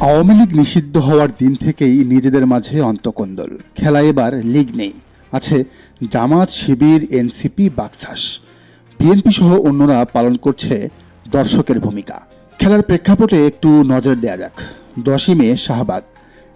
আওয়ামী লীগ নিষিদ্ধ হওয়ার দিন থেকেই নিজেদের মাঝে অন্তকন্দল। খেলা এবার লীগ নেই। আছে জামাত, শিবির, এনসিপি, বাকসাস। বিএনপি সহ অন্যরা পালন করছে দর্শকের ভূমিকা। খেলার প্রেক্ষাপটে একটু নজর দেয়া যাক। দশই মে, শাহবাগ।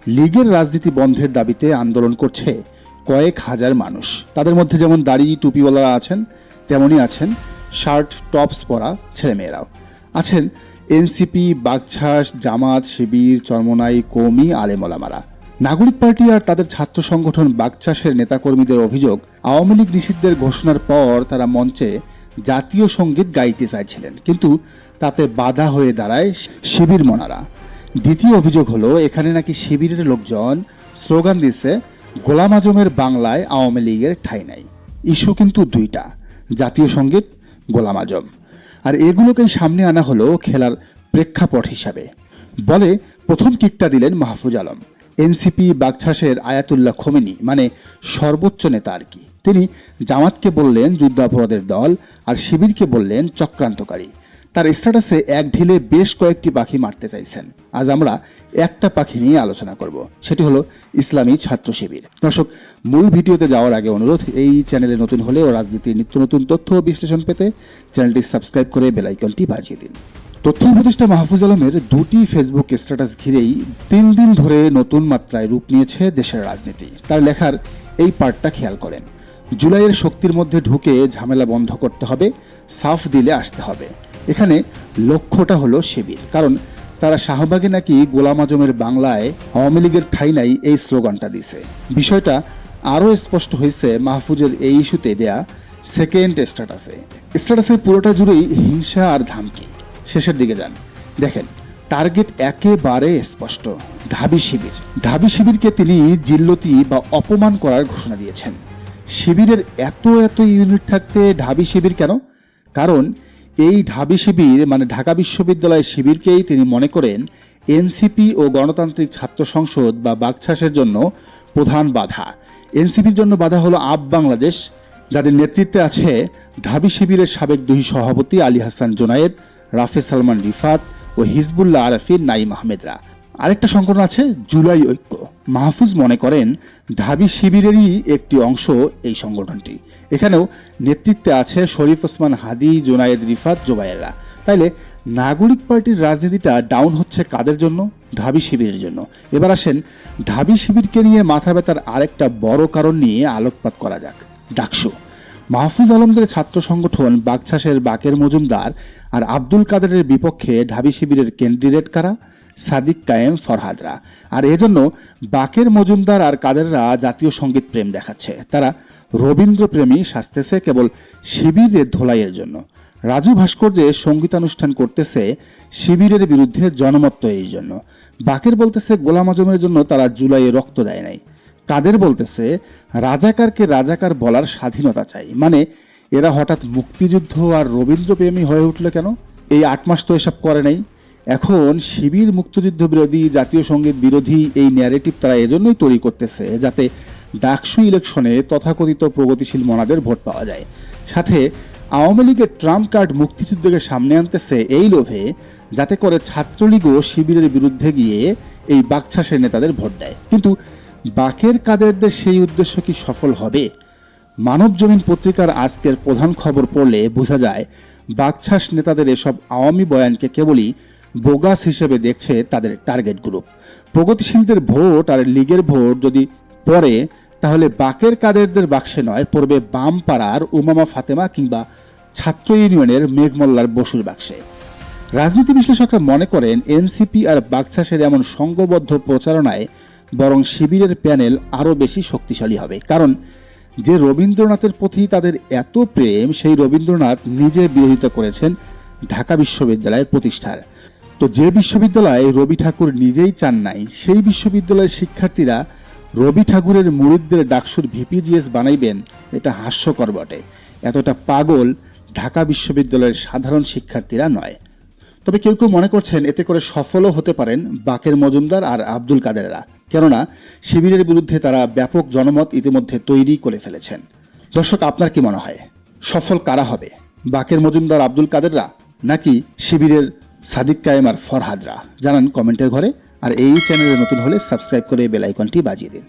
লীগের রাজনীতি বন্ধের দাবিতে আন্দোলন করছে কয়েক হাজার মানুষ। তাদের মধ্যে যেমন দাড়ি, টুপিওয়ালারা আছেন, তেমনই আছেন শার্ট, টপস পরা ছেলেমেয়েরাও। আছেন এনসিপি, বাগছাস, জামাত, শিবির, চরমনাই কৌমি আলেমলামারা নাগরিক পার্টি আর তাদের ছাত্র সংগঠন বাগচাষের নেতাকর্মীদের অভিযোগ, আওয়ামী লীগ নিষিদ্ধের ঘোষণার পর তারা মঞ্চে জাতীয় সংগীত গাইতে চাইছিলেন। কিন্তু তাতে বাধা হয়ে দাঁড়ায় শিবির মনারা। দ্বিতীয় অভিযোগ হলো, এখানে নাকি শিবিরের লোকজন স্লোগান দিচ্ছে গোলাম আজমের বাংলায় আওয়ামী লীগের ঠাঁই নাই। ইস্যু কিন্তু দুইটা, জাতীয় সংগীত, গোলাম আজম। আর এগুলোকেই সামনে আনা হলো খেলার প্রেক্ষাপট হিসাবে। বলে প্রথম কিকটা দিলেন মাহফুজ আলম। এনসিপি বাগছাসের আয়াতুল্লাহ খোমেনি মানে সর্বোচ্চ নেতা আর কি। তিনি জামাতকে বললেন যুদ্ধাপরাধের দল, আর শিবিরকে বললেন চক্রান্তকারী। তার স্ট্যাটাসে এক ঢিলে বেশ কয়েকটি পাখি মারতে চাইছেন। আজ আমরা একটা পাখি নিয়ে আলোচনা করব। সেটি হলো ইসলামী ছাত্র শিবির। দর্শক, মূল ভিডিওতে যাওয়ার আগে অনুরোধ, এই চ্যানেলে নতুন হলে ও রাজনীতির নিত্য নতুন তথ্য ও বিশ্লেষণ পেতে চ্যানেলটি সাবস্ক্রাইব করে বেলাইকনটি বাজিয়ে দিন। তথ্য উপদেষ্টা মাহফুজ আলমের দুটি ফেসবুক স্ট্যাটাস ঘিরেই তিন দিন ধরে নতুন মাত্রায় রূপ নিয়েছে দেশের রাজনীতি। তার লেখার এই পার্টটা খেয়াল করেন। জুলাইয়ের শক্তির মধ্যে ঢুকে ঝামেলা বন্ধ করতে হবে, সাফ দিলে আসতে হবে। এখানে লক্ষ্যটা হলো শিবির। কারণ তারা শাহবাগে নাকি গোলাম আজমের বাংলায় আওয়ামী লীগের ঠাই নাই এই স্লোগানটা দিছে বিষয়টা আরও স্পষ্ট হয়েছে মাহফুজের এই ইস্যুতে দেয়া সেকেন্ড স্ট্যাটাসে স্ট্যাটাসের পুরোটা জুড়েই হিংসা আর ধামকি। শেষের দিকে যান। দেখেন টার্গেট একেবারে স্পষ্ট, ঢাবি শিবির। ঢাবি শিবিরকে তিনি জিল্লতি বা অপমান করার ঘোষণা দিয়েছেন। শিবিরের এত এত ইউনিট থাকতে ঢাবি শিবির কেন? কারণ এই ঢাবি শিবির মানে ঢাকা বিশ্ববিদ্যালয় শিবিরকেই তিনি মনে করেন এনসিপি ও গণতান্ত্রিক ছাত্র সংসদ বা বাকছাসের জন্য প্রধান বাধা। এনসিপির জন্য বাধা হলো আপ বাংলাদেশ, যাদের নেতৃত্বে আছে ঢাবি শিবিরের সাবেক দুই সভাপতি আলী হাসান জোনায়েদ রাফে সালমান রিফাত ও হিজবুল্লাহ আরফির নাইম আহমেদরা। আরেকটা সংগঠন আছে জুলাই ঐক্য। মাহফুজ মনে করেন ঢাবি শিবিরেরই একটি অংশ এই সংগঠনটি। এখানেও নেতৃত্বে আছে শরীফ ওসমান হাদি, জোনায়েদ রিফাত, জোবায়েররা। তাইলে নাগরিক পার্টির রাজনীতিটা ডাউন হচ্ছে কাদের জন্য? ঢাবি শিবিরের জন্য। এবার আসেন ঢাবি শিবিরকে নিয়ে মাথা ব্যথার আরেকটা বড় কারণ নিয়ে আলোকপাত করা যাক। ডাকসু। মাহফুজ আলমদের ছাত্র সংগঠন বাগছাসের বাকের মজুমদার আর আব্দুল কাদেরের বিপক্ষে ঢাবি শিবিরের ক্যান্ডিডেট কারা? সাদিক কায়েম ফরহাদরা। আর এজন্য বাকের মজুমদার আর কাদেররা জাতীয় সংগীত প্রেম দেখাচ্ছে। তারা রবীন্দ্রপ্রেমী সাজতেছে কেবল শিবিরের ধোলাইয়ের জন্য। রাজু ভাস্কর্যে সঙ্গীতানুষ্ঠান করতেছে শিবিরের বিরুদ্ধে জনমত তৈরির জন্য। বাকের বলতেছে, গোলাম আজমের জন্য তারা জুলাইয়ে রক্ত দেয় নাই। কাদের বলতেছে, রাজাকারকে রাজাকার বলার স্বাধীনতা চাই। মানে এরা হঠাৎ মুক্তিযুদ্ধ আর রবীন্দ্রপ্রেমী হয়ে উঠল কেন? এই আট মাস তো এসব করে নাই। এখন শিবির মুক্তিযুদ্ধ বিরোধী জাতীয় সংগীত বিরোধী এই ন্যারেটিভ তারা এজন্যই তৈরি করতেছে যাতে ডাকসু ইলেকশনে তথাকথিত প্রগতিশীল মনাদের ভোট পাওয়া যায়। সাথে আওয়ামী লীগের ট্রাম্প কার্ড মুক্তিযুদ্ধকে সামনে আনতেছে এই লোভে, যাতে করে ছাত্রলীগও শিবিরের বিরুদ্ধে গিয়ে এই বাকছাসের নেতাদের ভোট দেয়। কিন্তু বাকের কাদেরদের সেই উদ্দেশ্য কি সফল হবে? মানব জমিন পত্রিকার আজকের প্রধান খবর পড়লে বোঝা যায়, বাকছাস নেতাদের এসব আওয়ামী বয়ানকে কেবলই বোগাস হিসেবে দেখছে তাদের টার্গেট গ্রুপ প্রগতিশীলদের ভোট আর লীগের ভোট যদি পড়ে, তাহলে বাকের কাদেরদের বাক্সে নয়, পড়বে বাম পাড়ার উমামা ফাতেমা কিংবা ছাত্র ইউনিয়নের মেঘমল্লার বসুর বাক্সে। রাজনীতি বিশ্লেষকরা মনে করেন, এনসিপি আর বাগছাসের এমন সংঘবদ্ধ প্রচারণায় বরং শিবিরের প্যানেল আরও বেশি শক্তিশালী হবে। কারণ যে রবীন্দ্রনাথের প্রতি তাদের এত প্রেম, সেই রবীন্দ্রনাথ নিজে বিরোধিতা করেছেন ঢাকা বিশ্ববিদ্যালয়ের প্রতিষ্ঠার। তো যে বিশ্ববিদ্যালয়ে রবি ঠাকুর নিজেই চান নাই, সেই বিশ্ববিদ্যালয়ের শিক্ষার্থীরা রবি ঠাকুরের মুরিদদের ডাকসুর ভিপিজিএস বানাইবেন, এটা হাস্যকর বটে। এতটা পাগল ঢাকা বিশ্ববিদ্যালয়ের সাধারণ শিক্ষার্থীরা নয়। তবে কেউ কেউ মনে করছেন এতে করে সফলও হতে পারেন বাকের মজুমদার আর আব্দুল কাদেররা, কেননা শিবিরের বিরুদ্ধে তারা ব্যাপক জনমত ইতিমধ্যে তৈরি করে ফেলেছেন। দর্শক, আপনার কি মনে হয়? সফল কারা হবে? বাকের মজুমদার, আব্দুল কাদেররা, নাকি শিবিরের সাদিক কায়েম আর ফরহাদরা জানান কমেন্টের ঘরে, আর এই চ্যানেলে নতুন হলে সাবস্ক্রাইব করে বেল আইকনটি বাজিয়ে দিন।